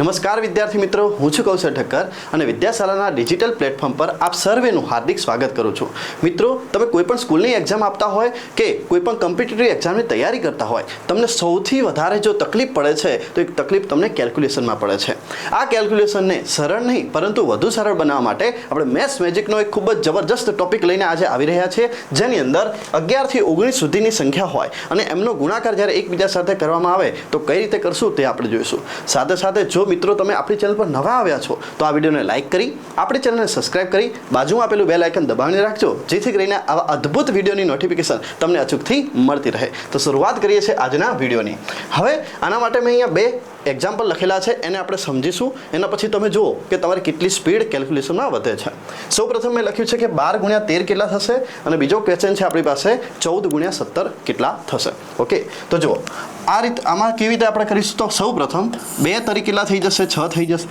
નમસ્કાર વિદ્યાર્થી મિત્રો, હું છું કૌશલ ઠક્કર અને વિદ્યાશાળાના ડિજિટલ પ્લેટફોર્મ પર આપ સર્વેનું હાર્દિક સ્વાગત કરું છું. મિત્રો, તમે કોઈપણ સ્કૂલની એક્ઝામ આપતા હોય કે કોઈપણ કોમ્પિટિટિવ એક્ઝામની તૈયારી કરતા હોય, તમને સૌથી વધારે જો તકલીફ પડે છે, તો એક તકલીફ તમને કેલ્ક્યુલેશનમાં પડે છે. આ કેલ્ક્યુલેશનને સરળ નહીં, પરંતુ વધુ સરળ બનાવવા માટે આપણે મેથ્સ મેજિકનો એક ખૂબ જ જબરજસ્ત ટોપિક લઈને આજે આવી રહ્યા છીએ, જેની અંદર અગિયારથી ઓગણીસ સુધીની સંખ્યા હોય અને એમનો ગુણાકાર જ્યારે એકબીજા સાથે કરવામાં આવે, તો કઈ રીતે કરશું તે આપણે જોઈશું. સાથે સાથે જો મિત્રો, તમે આપણી ચેનલ પર નવા આવ્યા છો, તો આ વિડીયોને લાઇક કરી, આપણી ચેનલને સબસ્ક્રાઇબ કરી, બાજુમાં આપેલું બેલ આઇકન દબાવીને રાખજો, જેથી કરીને આવા અદ્ભુત વિડીયોની નોટિફિકેશન તમને અચૂકથી મળતી રહે. તો શરૂઆત કરીએ છીએ આજના વિડીયોની. હવે આના માટે મેં અહીંયા બે એક્ઝામ્પલ લખેલા છે, એને આપણે સમજીશું. એના પછી તમે જુઓ કે તમારી કેટલી સ્પીડ કેલ્ક્યુલેશનમાં વધે છે. સૌ પ્રથમ મેં લખ્યું છે કે બાર ગુણ્યા તેર કેટલા થશે? અને બીજો ક્વેશ્ચન છે આપણી પાસે, ચૌદ ગુણ્યા સત્તર કેટલા થશે? ઓકે, તો જુઓ. આ રીતે આમાં કેવી રીતે આપણે કરીશું? તો સૌ પ્રથમ બે તરી કેટલા થઈ જશે? છ થઈ જશે.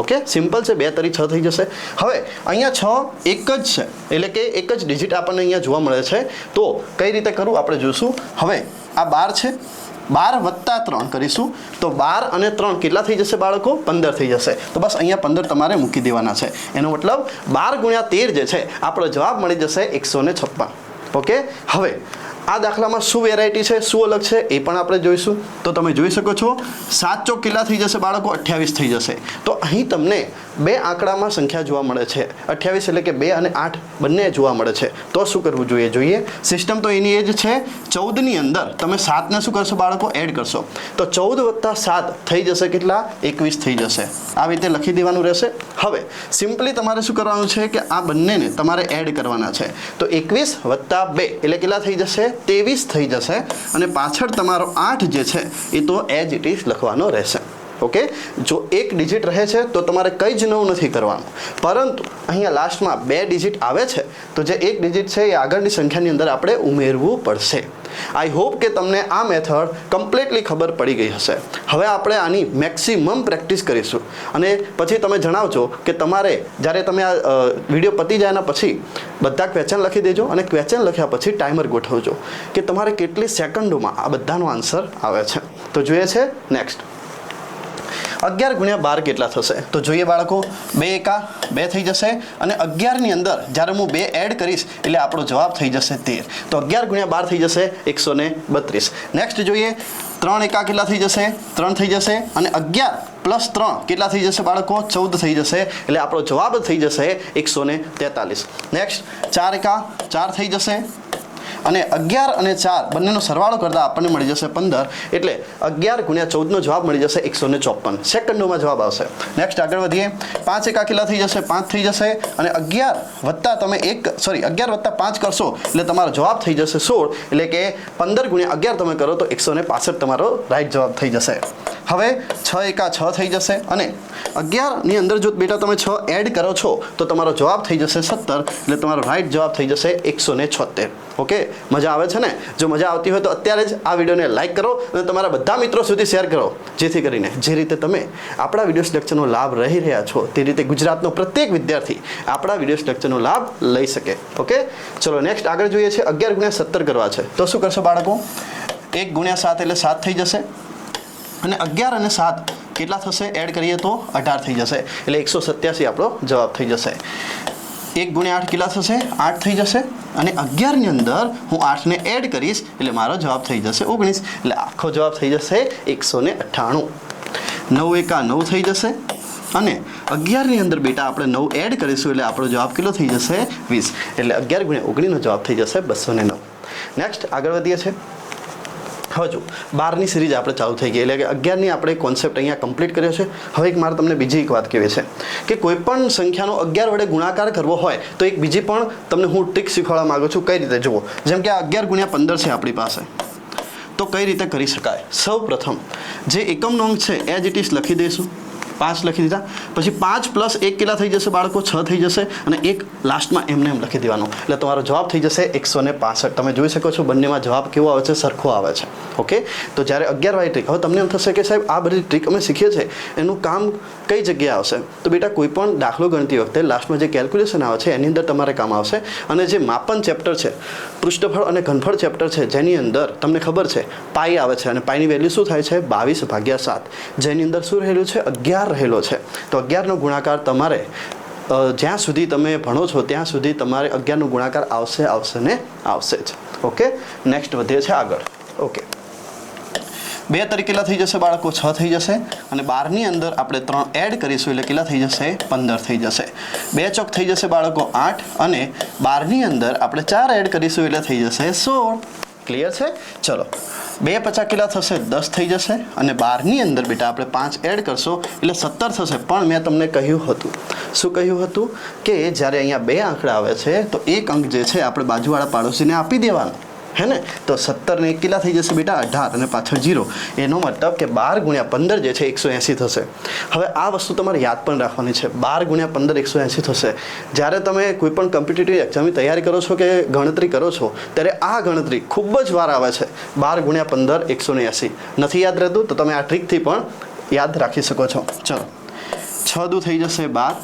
ઓકે સિમ્પલ છે, બે તરી છ થઈ જશે. હવે, અહીંયા છ એક જ છે. એટલે કે એક જ ડિજિટ આપણને અહીંયા જોવા મળે છે. તો કઈ રીતે કરવું? આપણે જોઈશું હવે, આ બાર છે. બાર વત્તા ત્રણ કરીશું. તો બાર અને ત્રણ કેટલા થઈ જશે બાળકો? પંદર થઈ જશે. તો બસ અહીંયા પંદર તમારે મૂકી દેવાના છે. એનો મતલબ બાર ગુણ્યા તેર જે છે, આપણો જવાબ મળી જશે એકસો ને છપ્પન. ઓકે? હવે, આ દાખલામાં શું વેરાયટી છે, શું અલગ છે, એ પણ આપણે જોઈશું. તો તમે જોઈ શકો છો, સાત ચોક કેટલા થઈ જશે બાળકો? અઠ્યાવીસ થઈ જશે. તો અહીં તમને બે આંકડામાં સંખ્યા જોવા મળે છે. અઠ્યાવીસ એટલે કે બે અને આઠ બંને જોવા મળે છે. તો શું કરવું જોઈએ? જોઈએ. સિસ્ટમ તો એની એ જ છે, ચૌદની અંદર તમે સાતને શું કરશો બાળકો? એડ કરશો. તો ચૌદ વત્તા સાત થઈ જશે કેટલા? એકવીસ થઈ જશે. આવી રીતે લખી દેવાનું રહેશે. હવે સિમ્પલી તમારે શું કરવાનું છે કે આ બંનેને તમારે એડ કરવાના છે. તો એકવીસ વત્તા બે એટલે કેટલા થઈ જશે? ત્રેવીસ થઈ જશે. અને પાછળ તમારો આઠ જે છે, એ તો એજ ઇટ ઇઝ લખવાનો રહેશે. ઓકે? જો એક ડિજિટ રહે છે, તો તમારે કંઈ જ નવું નથી કરવાનું. પરંતુ અહીંયા લાસ્ટમાં બે ડિજિટ આવે છે, તો જે એક ડિજિટ છે, એ આગળની સંખ્યાની અંદર આપણે ઉમેરવું પડશે. આઈ હોપ કે તમને આ મેથડ કમ્પ્લીટલી ખબર પડી ગઈ હશે. હવે આપણે આની મેક્સિમમ પ્રેક્ટિસ કરીશું. અને પછી તમે જણાવજો કે તમારે, જ્યારે તમે આ વીડિયો પતી જાય પછી બધા ક્વેશ્ચન લખી દેજો અને ક્વેશ્ચન લખ્યા પછી ટાઈમર ગોઠવજો. કે તમારે કેટલી સેકન્ડોમાં આ બધાનો આન્સર આવે છે. તો જોઈએ છે નેક્સ્ટ અગિયાર ગુણ્યા બાર કેટલા થશે? તો જોઈએ બાળકો, બે એકા, બે થઈ જશે અને અગિયારની અંદર જ્યારે હું બે એડ કરીશ, એટલે આપણો જવાબ થઈ જશે તેર. તો અગિયાર ગુણ્યા બાર થઈ જશે એકસો ને બત્રીસ. નેક્સ્ટ જોઈએ, ત્રણ એકા કેટલા થઈ જશે? ત્રણ થઈ જશે અને અગિયાર પ્લસ ત્રણ કેટલા થઈ જશે બાળકો? ચૌદ થઈ જશે, એટલે આપણો જવાબ થઈ જશે એકસો ને તેતાલીસ. નેક્સ્ટ ચાર એકા, ચાર થઈ જશે. અને અગિયાર અને ચાર બંનેનો સરવાળો કરતાં આપણને મળી જશે પંદર, એટલે અગિયાર ગુણ્યા ચૌદનો જવાબ મળી જશે એકસો ને ચોપન. સેકન્ડોમાં જવાબ આવશે. નેક્સ્ટ આગળ વધીએ. પાંચ એકા કેટલા થઈ જશે, પાંચ થઈ જશે, અને અગિયાર વત્તા તમે એક સોરી અગિયાર વત્તા પાંચ કરશો, એટલે તમારો જવાબ થઈ જશે સોળ, એટલે કે પંદર ગુણ્યા અગિયાર તમે કરો તો એકસો ને પાસઠ તમારો રાઈટ જવાબ થઈ જશે. હવે છ એકા છ થઈ જશે, અને અગિયારની અંદર જો બેટા તમે છ એડ કરો છો, તો તમારો જવાબ થઈ જશે સત્તર, એટલે તમારો રાઈટ જવાબ થઈ જશે એકસો ને છોતેર ઓકે, મજા આવે છે ને? જો મજા આવતી હોય તો અત્યારે જ આ વિડીયોને લાઇક કરો અને તમારા બધા મિત્રો સુધી શેર કરો. જેથી કરીને જે રીતે તમે આપણા વીડિયો લેક્ચરનો લાભ રહી રહ્યા છો, તે રીતે ગુજરાતનો પ્રત્યેક વિદ્યાર્થી આપણા વીડિયો લેક્ચરનો લાભ લઈ શકે. ઓકે? ચલો નેક્સ્ટ આગળ જોઈએ છે અગિયાર ગુણ્યા સત્તર કરવા છે. તો શું કરશો બાળકો? એક ગુણ્યા સાત એટલે સાત થઈ જશે. અને અગિયાર અને સાત કેટલા થશે? એડ કરીએ તો અઢાર થઈ જશે. એટલે એકસો સત્યાસી આપણો જવાબ થઈ જશે. એક ગુણ્યા આઠ કેટલા થશે? આઠ થઈ જશે. અને અગિયારની અંદર હું આઠને એડ કરીશ, એટલે મારો જવાબ થઈ જશે ઓગણીસ. એટલે આખો જવાબ થઈ જશે એકસો ને અઠ્ઠાણું. નવ એકા નવ થઈ જશે. અને અગિયારની અંદર બેટા આપણે નવ એડ કરીશું, એટલે આપણો જવાબ કેટલો થઈ જશે? વીસ. એટલે અગિયાર ગુણ્યા ઓગણીનો જવાબ થઈ જશે બસો ને નવ. નેક્સ્ટ આગળ વધીએ છીએ. હવે જો બારની સિરીઝ આપણે ચાલુ થઈ ગઈ. એટલે કે અગિયારની આપણે કોન્સેપ્ટ અહીંયા કમ્પ્લીટ કર્યો છે. હવે એક મારે તમને બીજી એક વાત કહેવી છે કે કોઈ પણ સંખ્યાનો અગિયાર વડે ગુણાકાર કરવો હોય, તો એક બીજી પણ તમને હું ટ્રીક શીખવાડવા માગું છું. કઈ રીતે? જુઓ. જેમ કે આ અગિયાર ગુણ્યા પંદર છે આપણી પાસે. તો કઈ રીતે કરી શકાય? સૌ પ્રથમ જે એકમ નોંગ છે એજ ઇટ ઇઝ લખી દઈશું. પાંચ લખી દીધા. પછી પાંચ પ્લસ એક કેટલા થઈ જશે બાળકો? છ થઈ જશે અને એક લાસ્ટમાં એમને એમ લખી દેવાનું. એટલે તમારો જવાબ થઈ જશે એકસો ને પાસઠ. તમે જોઈ શકો છો બંનેમાં જવાબ કેવો આવે છે? સરખો આવે છે. ઓકે તો જ્યારે અગિયાર વાળી ટ્રીક હવે તમને એમ થશે કે સાહેબ, આ બધી ટ્રીક અમે શીખીએ છીએ. એનું કામ કઈ જગ્યાએ આવશે? તો બેટા, કોઈ પણ દાખલો ગણતી વખતે લાસ્ટમાં જે કેલ્ક્યુલેશન આવે છે, એની અંદર તમારે કામ આવશે. અને જે માપન ચેપ્ટર છે, પૃષ્ઠફળ અને ઘનફળ ચેપ્ટર છે, જેની અંદર તમને ખબર છે પાઈ આવે છે. અને પાઈની વેલ્યુ શું થાય છે? બાવીસ ભાગ્યા સાત. જેની અંદર શું રહેલું છે? અગિયાર રહેલો છે. તો અગિયારનો ગુણાકાર તમારે જ્યાં સુધી તમે ભણો છો, ત્યાં સુધી તમારે અગિયારનો ગુણાકાર આવશે આવશે ને આવશે જ. ઓકે? નેક્સ્ટ વધે છે આગળ. ઓકે. બે તરીકે કેટલા થઈ જશે બાળકો? છ થઈ જશે. અને બારની અંદર આપણે ત્રણ એડ કરીશું એટલે કેટલા થઈ જશે? પંદર થઈ જશે. બે ચોક થઈ જશે બાળકો આઠ અને બારની અંદર આપણે ચાર એડ કરીશું એટલે થઈ જશે સોળ. ક્લિયર છે? ચલો. બે પચાસ કેટલા થશે, દસ થઈ જશે અને બારની અંદર બેટા આપણે પાંચ એડ કરશો, એટલે સત્તર થશે. પણ મેં તમને કહ્યું હતું. શું કહ્યું હતું? કે જ્યારે અહીંયા બે આંકડા આવે છે, તો એક અંક જે છે આપણે બાજુવાળા પાડોશીને આપી દેવાનો. હે ને? તો સત્તરને એક કેટલા થઈ જશે બેટા, અઢાર અને પાછળ જીરો. એનો મતલબ કે બાર ગુણ્યા પંદર જે છે, એકસો એંસી થશે. હવે આ વસ્તુ તમારે યાદ પણ રાખવાની છે. બાર ગુણ્યા પંદર એકસો એંસી થશે. જ્યારે તમે કોઈ પણ કોમ્પિટિટિવ એક્ઝામની તૈયારી કરો છો કે ગણતરી કરો છો, ત્યારે આ ગણતરી ખૂબ જ વાર આવે છે. બાર ગુણ્યા પંદર એકસો ને એંસી. નથી યાદ રહેતું, તો તમે આ ટ્રીકથી પણ યાદ રાખી શકો છો. ચલો. છ દુ થઈ જશે બાર.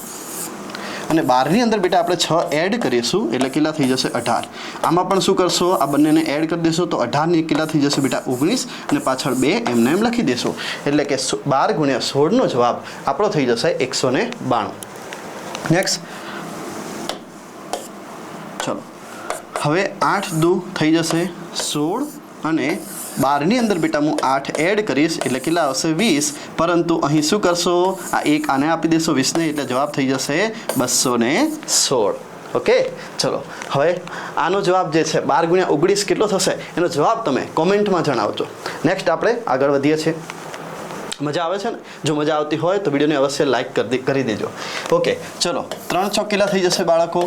અને બારની અંદર બેટા આપણે છ એડ કરીશું, એટલે કેટલા થઈ જશે અઢાર. આમાં પણ શું કરશો? આ બંનેને એડ કરી દેશો તો અઢારની કેટલા થઈ જશે બેટા? ઓગણીસ અને પાછળ બે એમને એમ લખી દેશો. એટલે કે બાર ગુણ્યા સોળનો જવાબ આપણો થઈ જશે એકસો ને બાણું. નેક્સ્ટ ચલો. હવે આઠ દુ થઈ જશે સોળ અને બારની અંદર બેટા હું આઠ એડ કરીશ, એટલે કેટલા આવશે? વીસ. પરંતુ અહીં શું કરશો? આ એક આને આપી દેશો વીસને એટલે જવાબ થઈ જશે બસો ને સોળ. ઓકે? ચલો, હવે આનો જવાબ જે છે, બાર ગુણ્યા ઓગણીસ કેટલો થશે? એનો જવાબ તમે કોમેન્ટમાં જણાવજો. નેક્સ્ટ આપણે આગળ વધીએ છીએ. મજા આવે છે ને? જો મજા આવતી હોય તો વિડીયોને અવશ્ય લાઈક કરી દેજો. ઓકે, ચલો. ત્રણ ચોક કેટલા થઈ જશે બાળકો?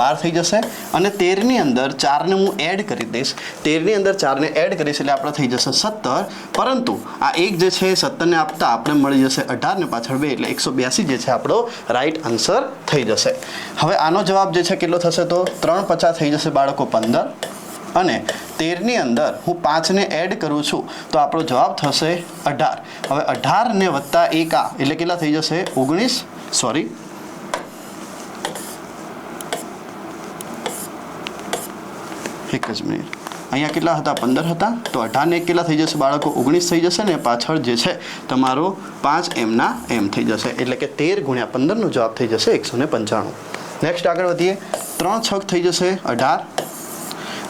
બાર થઈ જશે અને તેરની અંદર ચારને હું એડ કરી દઈશ. તેરની અંદર ચારને એડ કરીશ એટલે આપણે થઈ જશે સત્તર. પરંતુ આ એક જે છે સત્તરને આપતા આપણે મળી જશે અઢાર ને પાછળ બે એટલે એકસો બ્યાસી જે છે આપણો રાઈટ આન્સર થઈ જશે. હવે આનો જવાબ જે છે કેટલો થશે તો? ત્રણ પચાસ થઈ જશે બાળકો પંદર. અને તેરની અંદર હું પાંચને એડ કરું છું તો આપણો જવાબ થશે અઢાર. હવે અઢારને વત્તા એક એટલે કેટલા થઈ જશે? ઓગણીસ. સોરી એક જ મિનિટ અહીંયા કેટલા હતા? પંદર હતા? તો અઢારને એક કેટલા થઈ જશે? બાળકો ઓગણીસ થઈ જશે ને પાછળ જે છે, તમારો પાંચ એમના એમ થઈ જશે. એટલે કે તેર ગુણ્યા પંદરનો જવાબ થઈ જશે એકસો ને પંચાણું. નેક્સ્ટ આગળ વધીએ. ત્રણ છક થઈ જશે અઢાર.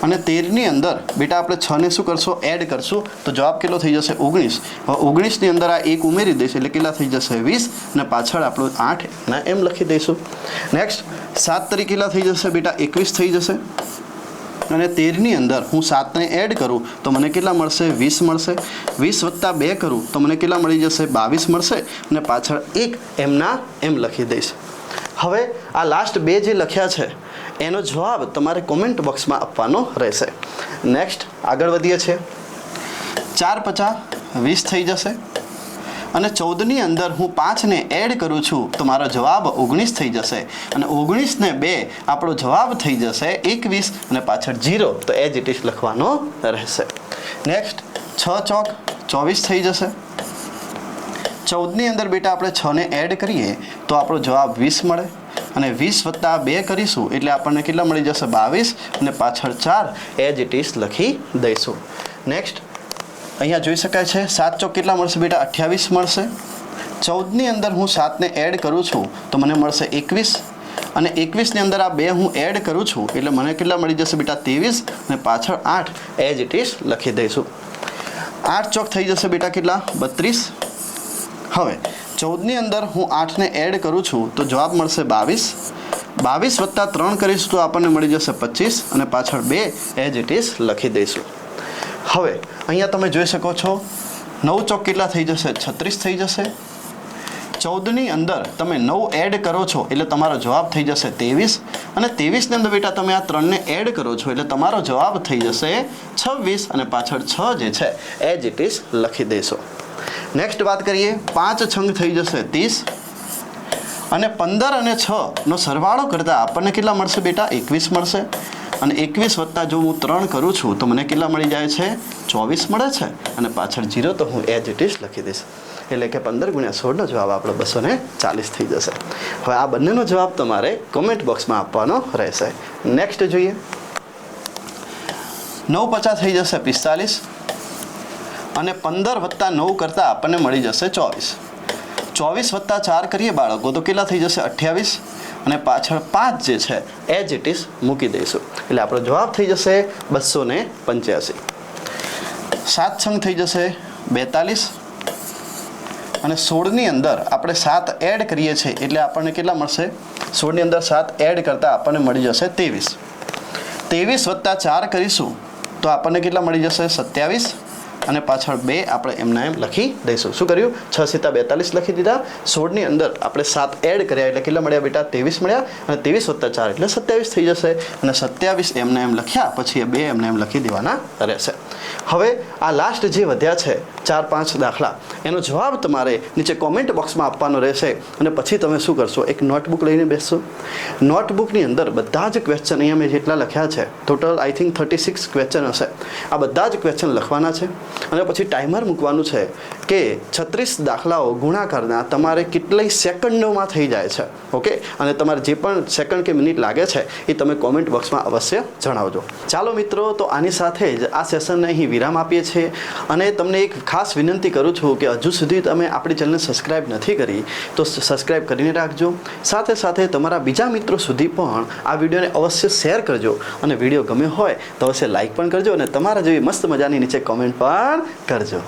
અને તેરની અંદર, બેટા આપણે છને શું કરશો? એડ કરશું. તો જવાબ કેટલો થઈ જશે? ઓગણીસ. ઓગણીસની અંદર આ એક ઉમેરી દઈશ, એટલે કેટલા થઈ જશે? વીસ. અને પાછળ આપણું આઠ ના એમ લખી દઈશું. નેક્સ્ટ સાત તરીકે કેટલા થઈ જશે બેટા? એકવીસ થઈ જશે. અને તેરની અંદર હું સાતને એડ કરું, તો મને કેટલા મળશે? વીસ મળશે. વીસ વત્તા બે કરું, તો મને કેટલા મળી જશે? બાવીસ મળશે અને પાછળ એક એમના એમ લખી દઈશ. હવે આ લાસ્ટ બે જે લખ્યા છે, એનો જવાબ તમારે કોમેન્ટ બોક્સમાં આપવાનો રહેશે. નેક્સ્ટ આગળ વધીએ છીએ. ચાર પચાસ, વીસ થઈ જશે. અને ચૌદની અંદર હું પાંચને એડ કરું છું, તો મારો જવાબ ઓગણીસ થઈ જશે. અને ઓગણીસને બે, આપણો જવાબ થઈ જશે એકવીસ અને પાછળ જીરો તો એજ ઇટ લખવાનો રહેશે. નેક્સ્ટ છ ચોક ચોવીસ થઈ જશે. ચૌદની અંદર બેટા આપણે છને એડ કરીએ, તો આપણો જવાબ વીસ મળે. અને વીસ વત્તા બે કરીશું, એટલે આપણને કેટલા મળી જશે? બાવીસ અને પાછળ ચાર એજ ઇટ લખી દઈશું. નેક્સ્ટ અહીંયા જોઈ શકાય છે, સાત ચોક કેટલા મળશે બેટા? અઠ્યાવીસ મળશે. ચૌદની અંદર હું સાતને એડ કરું છું, તો મને મળશે એકવીસ. અને એકવીસની અંદર આ બે હું એડ કરું છું, એટલે મને કેટલા મળી જશે બેટા? ત્રેવીસ અને પાછળ આઠ. એજ ઇટ ઇઝ લખી દઈશું. આઠ ચોક થઈ જશે બેટા કેટલા? બત્રીસ. હવે, ચૌદની અંદર હું આઠને એડ કરું છું, તો જવાબ મળશે બાવીસ. બાવીસ વત્તા ત્રણ કરીશું તો આપણને મળી જશે પચીસ. અને પાછળ બે એજ ઇટ ઇઝ લખી દઈશું. હવે, અહીંયા તમે જોઈ શકો છો, નવ ચોક કેટલા થઈ જશે? છત્રીસ થઈ જશે. ચૌદની અંદર તમે નવ એડ કરો છો, એટલે તમારો જવાબ થઈ જશે ત્રેવીસ. અને ત્રેવીસની અંદર બેટા તમે આ ત્રણને એડ કરો છો, એટલે તમારો જવાબ થઈ જશે છવ્વીસ અને પાછળ છ જે છે એજ ઇટ ઇઝ લખી દેશો. નેક્સ્ટ વાત કરીએ, પાંચ છંગ થઈ જશે ત્રીસ. અને પંદર અને છનો સરવાળો કરતાં આપણને કેટલા મળશે બેટા? એકવીસ મળશે. અને એકવીસ વત્તા જો હું ત્રણ કરું છું, તો મને કેટલા મળી જાય છે? ચોવીસ મળે છે. અને પાછળ જીરો તો હું એજ ઇટ ઇઝ લખી દઈશ. એટલે કે પંદર ગુણ્યા સોળનો જવાબ આપણો બસો ને ચાલીસ થઈ જશે. હવે આ બંનેનો જવાબ તમારે કોમેન્ટ બોક્સમાં આપવાનો રહેશે. નેક્સ્ટ જોઈએ. નવ પચાસ થઈ જશે પિસ્તાલીસ. અને પંદર વત્તા નવ કરતાં આપણને મળી જશે ચોવીસ. ચોવીસ વત્તા ચાર કરીએ બાળકો, તો કેટલા થઈ જશે? અઠ્યાવીસ. અને પાછળ પાંચ જે છે એજ ઇટ ઇઝ મૂકી દઈશું. એટલે આપણો જવાબ થઈ જશે બસો ને પંચ્યાસી. સાત છંગ થઈ જશે બેતાલીસ. અને સોળની અંદર આપણે સાત એડ કરીએ છીએ, એટલે આપણને કેટલા મળશે? સોળની અંદર સાત એડ કરતાં આપણને મળી જશે ત્રેવીસ. ત્રેવીસ વત્તા ચાર કરીશું, તો આપણને કેટલા મળી જશે? સત્યાવીસ. અને પાછળ બે આપણે એમના એમ લખી દઈશું. શું કર્યું? છ સીતા બેતાલીસ લખી દીધા. સોળની અંદર આપણે સાત એડ કર્યા એટલે કેટલા મળ્યા બેટા? ત્રેવીસ મળ્યા અને ત્રેવીસ વત્તા ચાર એટલે સત્યાવીસ થઈ જશે. અને સત્યાવીસ એમને એમ લખ્યા, પછી એ બે એમને એમ લખી દેવાના રહેશે. હવે આ લાસ્ટ જે વધ્યા છે, ચાર પાંચ દાખલા, એનો જવાબ તમારે નીચે કોમેન્ટ બોક્સમાં આપવાનો રહેશે. અને પછી તમે શું કરશો? એક નોટબુક લઈને બેસશો. નોટબુકની અંદર બધા જ ક્વેશ્ચન અહીંયા મેં જેટલા લખ્યા છે total I think thirty six question હશે. આ બધા જ ક્વેશ્ચન લખવાના છે. અને પછી ટાઈમર મૂકવાનું છે. કે છત્રીસ દાખલાઓ ગુણાકારના તમારે કેટલી સેકન્ડોમાં થઈ જાય છે, ઓકે? અને તમારે જે પણ સેકન્ડ કે મિનિટ લાગે છે, એ તમે કોમેન્ટ બોક્સમાં અવશ્ય જણાવજો. ચાલો મિત્રો, તો આની સાથે જ આ સેશનને અહીં વિરામ આપીએ છીએ અને તમને એક ખાસ વિનંતી કરું છું કે હજુ સુધી તમે આપણી ચેનલને સબસ્ક્રાઈબ નથી કરી, તો સબસ્ક્રાઈબ કરીને રાખજો. સાથે સાથે તમારા બીજા મિત્રો સુધી પણ આ વિડીયોને અવશ્ય શેર કરજો અને વીડિયો ગમ્યો હોય તો અવશ્ય લાઇક પણ કરજો અને તમારા જેવી મસ્ત મજાની નીચે કોમેન્ટ પણ કરજો.